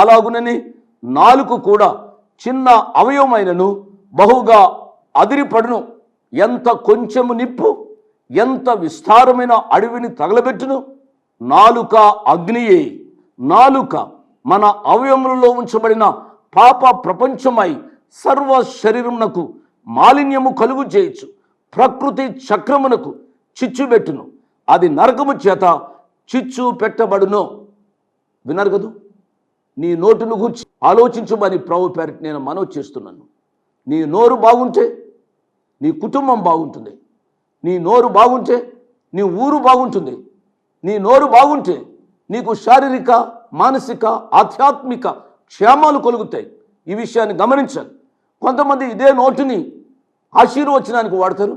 అలాగునని నాలుగు కూడా చిన్న అవయవమైనను బహుగా అదిరిపడును. ఎంత కొంచెము నిప్పు ఎంత విస్తారమైన అడవిని తగలబెట్టును. నాలుక అగ్నియే. నాలుక మన అవయములలో ఉంచబడిన పాప ప్రపంచమై సర్వ శరీరమునకు మాలిన్యము కలుగు చేయొచ్చు ప్రకృతి చక్రమునకు చిచ్చు పెట్టును అది నరకము చేత చిచ్చు పెట్టబడును. విన్నారు కదూ? నీ నోటును గుర్చి ఆలోచించమని ప్రభు పేరిట నేను మనవి చేస్తున్నాను. నీ నోరు బాగుంటే నీ కుటుంబం బాగుంటుంది. నీ నోరు బాగుంటే నీ ఊరు బాగుంటుంది. నీ నోరు బాగుంటే నీకు శారీరక మానసిక ఆధ్యాత్మిక క్షేమాలు కలుగుతాయి. ఈ విషయాన్ని గమనించాలి. కొంతమంది ఇదే నోటిని ఆశీర్వచనానికి వాడతారు.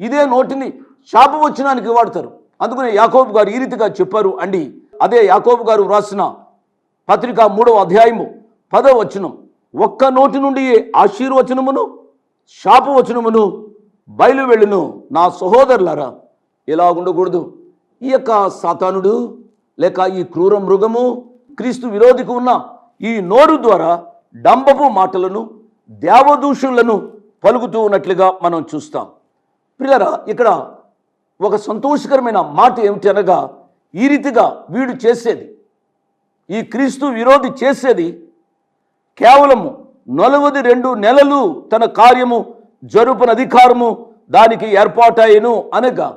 ఇదే నోటిని శాపవచనానికి వాడతారు. అందుకనే యాకోబు గారు ఈ రీతిగా చెప్పారు అండి. అదే యాకోబు గారు వ్రాసిన పత్రిక మూడవ అధ్యాయము పదవ వచనం. ఒక్క నోటి నుండి ఆశీర్వచనమును శాపవచనమును బయలు వెళ్ళును నా సహోదరులారా. ఇలా ఉండకూడదు ఈ యొక్క సాతానుడు లేక ఈ క్రూర మృగము క్రీస్తు విరోధికి ఉన్న ఈ నోరు ద్వారా డంబపు మాటలను దేవదూషులను పలుకుతూ ఉన్నట్లుగా మనం చూస్తాం. పిల్లరా ఇక్కడ ఒక సంతోషకరమైన మాట ఏమిటి అనగా ఈ రీతిగా వీడు చేసేది ఈ క్రీస్తు విరోధి చేసేది కేవలము నలువది రెండు నెలలు తన కార్యము జరుపున అధికారము దానికి ఏర్పాటయ్యను అనగా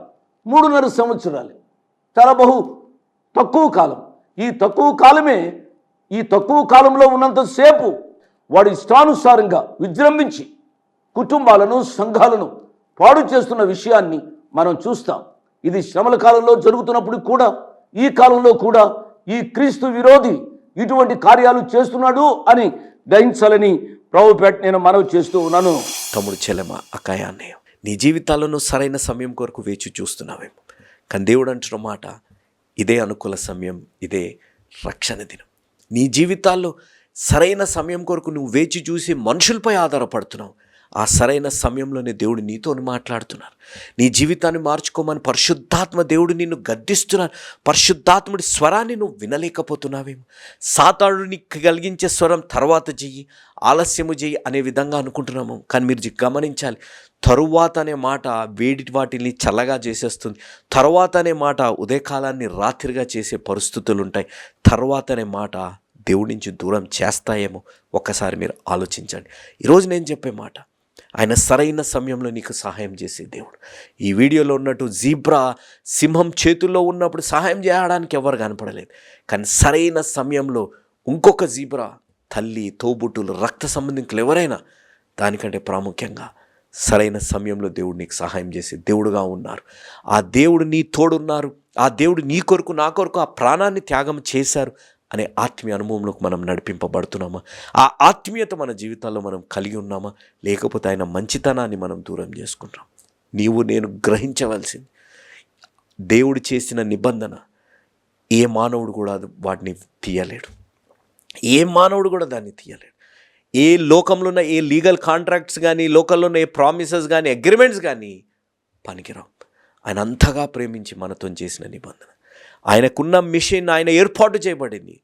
మూడున్నర సంవత్సరాలు. చాలా బహు తక్కువ కాలం. ఈ తక్కువ కాలమే ఈ తక్కువ కాలంలో ఉన్నంతసేపు వాడు ఇష్టానుసారంగా విజృంభించి కుటుంబాలను సంఘాలను పాడు చేస్తున్న విషయాన్ని మనం చూస్తాం. ఇది శ్రమల కాలంలో జరుగుతున్నప్పుడు కూడా ఈ కాలంలో కూడా ఈ క్రీస్తు విరోధి ఇటువంటి కార్యాలు చేస్తున్నాడు అని గ్రహించాలని ప్రభుపేట నేను మనవి చేస్తూ ఉన్నాను. తమ్ముడు చెల్లెమ అక్కయ్య నీ జీవితాలను సరైన సమయం కొరకు వేచి చూస్తున్నావేమో. కానీ దేవుడు అంటున్న మాట ఇదే అనుకూల సమయం ఇదే రక్షణ దినం. నీ జీవితాల్లో సరైన సమయం కొరకు నువ్వు వేచి చూసి మనుషులపై ఆధారపడుతున్నావు. ఆ సరైన సమయంలోనే దేవుడు నీతో మాట్లాడుతున్నారు. నీ జీవితాన్ని మార్చుకోమని పరిశుద్ధాత్మ దేవుడు నిన్ను గద్దిస్తున్నారు పరిశుద్ధాత్ముడి స్వరాన్ని నువ్వు వినలేకపోతున్నావేమో. సాతాడు నీకు కలిగించే స్వరం తర్వాత చెయ్యి ఆలస్యము చెయ్యి అనే విధంగా అనుకుంటున్నాము. కానీ మీరు గమనించాలి. తరువాత అనే మాట వేడి వాటిని చల్లగా చేసేస్తుంది. తర్వాత అనే మాట ఉదయకాలాన్ని రాత్రిగా చేసే పరిస్థితులు ఉంటాయి. తర్వాత అనే మాట దేవుడి నుంచి దూరం చేస్తాయేమో. ఒక్కసారి మీరు ఆలోచించండి. ఈరోజు నేను చెప్పే మాట ఆయన సరైన సమయంలో నీకు సహాయం చేసే దేవుడు. ఈ వీడియోలో ఉన్నట్టు జీబ్రా సింహం చేతుల్లో ఉన్నప్పుడు సహాయం చేయడానికి ఎవరు కనపడలేదు. కానీ సరైన సమయంలో ఇంకొక జీబ్రా తల్లి తోబుట్టులు రక్త సంబంధికులు ఎవరైనా దానికంటే ప్రాముఖ్యంగా సరైన సమయంలో దేవుడు నీకు సహాయం చేసే దేవుడుగా ఉన్నారు. ఆ దేవుడు నీ తోడున్నారు. ఆ దేవుడు నీ కొరకు నా కొరకు ఆ ప్రాణాన్ని త్యాగం చేశారు. అనే ఆత్మీయ అనుభవంలోకి మనం నడిపింపబడుతున్నామా? ఆ ఆత్మీయత మన జీవితాల్లో మనం కలిగి ఉన్నామా? లేకపోతే ఆయన మంచితనాన్ని మనం దూరం చేసుకుంటాం. నీవు నేను గ్రహించవలసింది. దేవుడు చేసిన నిబంధన ఏ మానవుడు కూడా వాటిని తీయలేడు. ఏ మానవుడు కూడా దాన్ని తీయలేడు. ఏ లోకంలో ఉన్న ఏ లీగల్ కాంట్రాక్ట్స్ కానీ లోకల్లో ఉన్న ఏ ప్రామిసెస్ కానీ అగ్రిమెంట్స్ కానీ పనికిరావు. ఆయన అంతగా ప్రేమించి మనతో చేసిన నిబంధన. ఆయనకున్న మిషన్ ఆయన ఏర్పాటు చేయబడింది.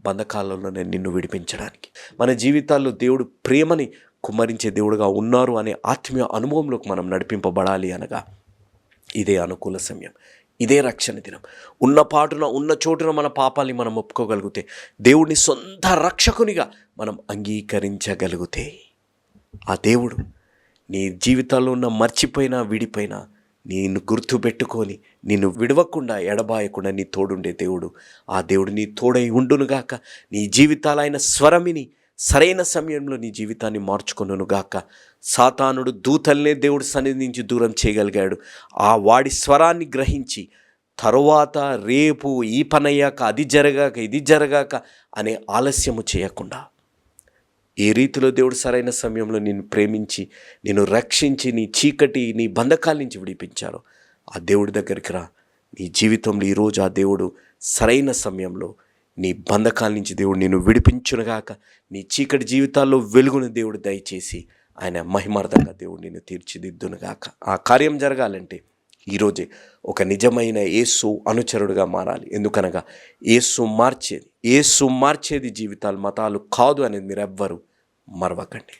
బంధకాలంలోనే నిన్ను విడిపించడానికి. మన జీవితాల్లో దేవుడు ప్రేమని కుమ్మరించే దేవుడుగా ఉన్నారు అనే ఆత్మీయ అనుభవంలోకి మనం నడిపింపబడాలి అనగా ఇదే అనుకూల సమయం. ఇదే రక్షణ దినం. ఉన్న పాటున ఉన్న చోటున మన పాపాల్ని మనం ఒప్పుకోగలిగితే దేవుడిని సొంత రక్షకునిగా మనం అంగీకరించగలిగితే ఆ దేవుడు నీ జీవితాల్లో ఉన్న మర్చిపోయినా విడిపోయినా నేను గుర్తుపెట్టుకొని నిన్ను విడవకుండా ఎడబాయకుండా నీ తోడుండే దేవుడు. ఆ దేవుడు నీ తోడై ఉండునుగాక. నీ జీవితాలైన స్వరమిని సరైన సమయంలో నీ జీవితాన్ని మార్చుకొనుగాక సాతానుడు దూతల్నే దేవుడు సన్నిధి నుంచి దూరం చేయగలిగాడు. ఆ వాడి స్వరాన్ని గ్రహించి తరువాత రేపు ఈ పనయ్యాక అది జరగాక ఇది జరగాక అనే ఆలస్యము చేయకుండా ఏ రీతిలో దేవుడు సరైన సమయంలో నిన్ను ప్రేమించి నిన్ను రక్షించి నీ చీకటి నీ బంధకాల నుంచి విడిపించారో ఆ దేవుడి దగ్గరికి రా. నీ జీవితంలో ఈరోజు ఆ దేవుడు సరైన సమయంలో నీ బంధకాల నుంచి దేవుడు నిన్ను విడిపించునుగాక నీ చీకటి జీవితాల్లో వెలుగును దేవుడు దయచేసి ఆయన మహిమార్థంగా దేవుడు నిన్ను తీర్చిదిద్దునుగాక ఆ కార్యం జరగాలంటే ఈరోజే ఒక నిజమైన యేసు అనుచరుడుగా మారాలి. ఎందుకనగా యేసు మార్చేది. ఏసు మార్చేది జీవితాలు మతాలు కాదు అనేది మీరు ఎవ్వరు మరవకండి.